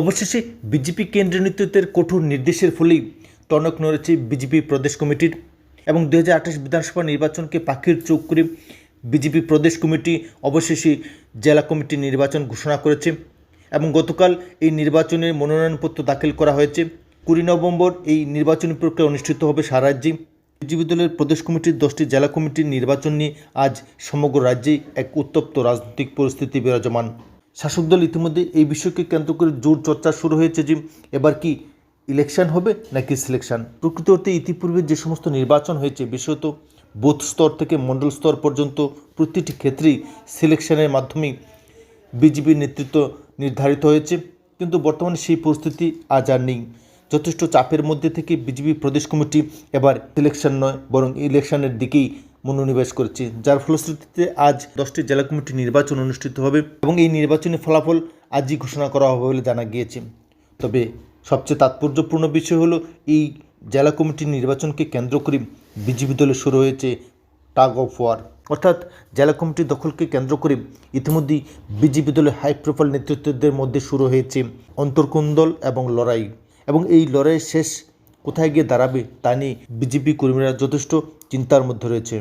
অবশেষে বিজেপি কেন্দ্রীয় নেতৃত্বের কঠোর নির্দেশের ফলেই টনক নড়েছে বিজেপি প্রদেশ কমিটির এবং দু হাজার আঠাশ বিধানসভা নির্বাচনকে পাখির চোখ করে বিজেপি প্রদেশ কমিটি অবশেষে জেলা কমিটি নির্বাচন ঘোষণা করেছে এবং গতকাল এই নির্বাচনের মনোনয়নপত্র দাখিল করা হয়েছে। কুড়ি নভেম্বর এই নির্বাচনী প্রক্রিয়া অনুষ্ঠিত হবে সারা রাজ্যে। বিজেপি দলের প্রদেশ কমিটির দশটি জেলা কমিটির নির্বাচন নিয়ে আজ সমগ্র রাজ্যেই এক উত্তপ্ত রাজনৈতিক পরিস্থিতি বিরাজমান। শাসক দল ইতিমধ্যে এই বিষয়কে কেন্দ্র করে জোর চর্চা শুরু হয়েছে যে এবার কি ইলেকশন হবে নাকি সিলেকশন প্রকৃত অর্থে ইতিপূর্বে যে সমস্ত নির্বাচন হয়েছে, বিশেষত বুথ স্তর থেকে মণ্ডল স্তর পর্যন্ত প্রতিটি ক্ষেত্রেই সিলেকশনের মাধ্যমেই বিজেপির নেতৃত্ব নির্ধারিত হয়েছে। কিন্তু বর্তমানে সেই পরিস্থিতি আজ আর নেই। যথেষ্ট চাপের মধ্যে থেকে বিজেপি প্রদেশ কমিটি এবার ইলেকশন নয়, বরং ইলেকশনের দিকেই মনোনিবেশ করেছে, যার ফলশ্রুতিতে আজ দশটি জেলা কমিটি নির্বাচন অনুষ্ঠিত হবে এবং এই নির্বাচনী ফলাফল আজই ঘোষণা করা হবে বলে জানা গিয়েছে। তবে সবচেয়ে তাৎপর্যপূর্ণ বিষয় হলো, এই জেলা কমিটির নির্বাচনকে কেন্দ্র করে বিজেপি দলে শুরু হয়েছে টাগ অফ ওয়ার। অর্থাৎ জেলা কমিটি দখলকে কেন্দ্র করে ইতিমধ্যেই বিজেপি দলের হাই প্রোফাইল নেতৃত্বদের মধ্যে শুরু হয়েছে অন্তর্কুন্দল এবং লড়াই। এবং এই লড়াইয়ের শেষ কোথায় গিয়ে দাঁড়াবে তা নিয়ে বিজেপি কর্মীরা যথেষ্ট চিন্তার মধ্যে রয়েছে।